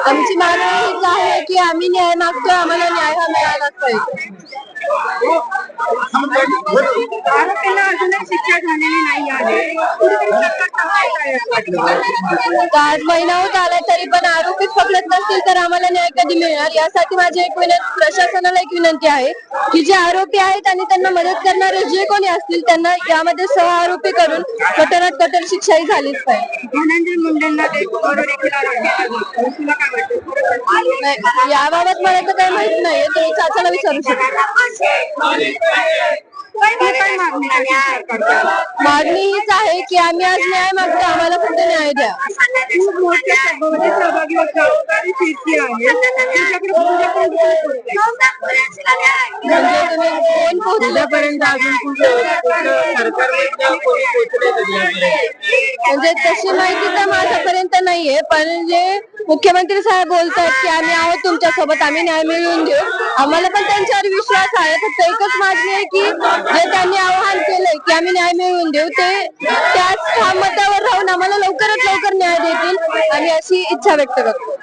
आमची मागणी हीच आहे की आम्ही न्याय मागतोय आम्हाला न्याय हा मिळालाच पाहिजे. आरोपींना अजूनही शिक्षा झालेली नाही आहे. आज महिना होत आलाय तरी पण आरोपीच पकडत नसतील तर आम्हाला न्याय कधी मिळणार? यासाठी माझी एक विनंती प्रशासनाला एक विनंती आहे की जे आरोपी आहेत आणि त्यांना मदत करणारे जे कोणी असतील त्यांना यामध्ये सह आरोपी करून कठोरात कठोर शिक्षाही झालीच पाहिजे. धनंजय मुंडेंना आरोपी याबाबत मला तर काही माहीत नाही तुम्ही चाचाला विचारू शकता. मागणी हीच आहे की आम्ही आज न्याय मागतो आम्हाला फक्त न्याय द्या. खूप मोठ्या सभेमध्ये सहभागी होता आणि कीर्ती आहे तुझ्याकडे तुझ्याकडे म्हणजे तुम्ही कोण पोहोचल्यापर्यंत अजून म्हणजे तशी माहिती तर माझ्यापर्यंत नाहीये पण जे मुख्यमंत्री साहेब बोलतात की आम्ही आहोत तुमच्यासोबत आम्ही न्याय मिळवून देऊ. आम्हाला पण त्यांच्यावर विश्वास आहे फक्त एकच मागणी आहे की जे त्यांनी न्याय मिळवून देऊ. ते त्याच ठाम मतावर राहून आम्हाला लवकरात लवकर न्याय देतील. आणि अशी इच्छा व्यक्त करतो.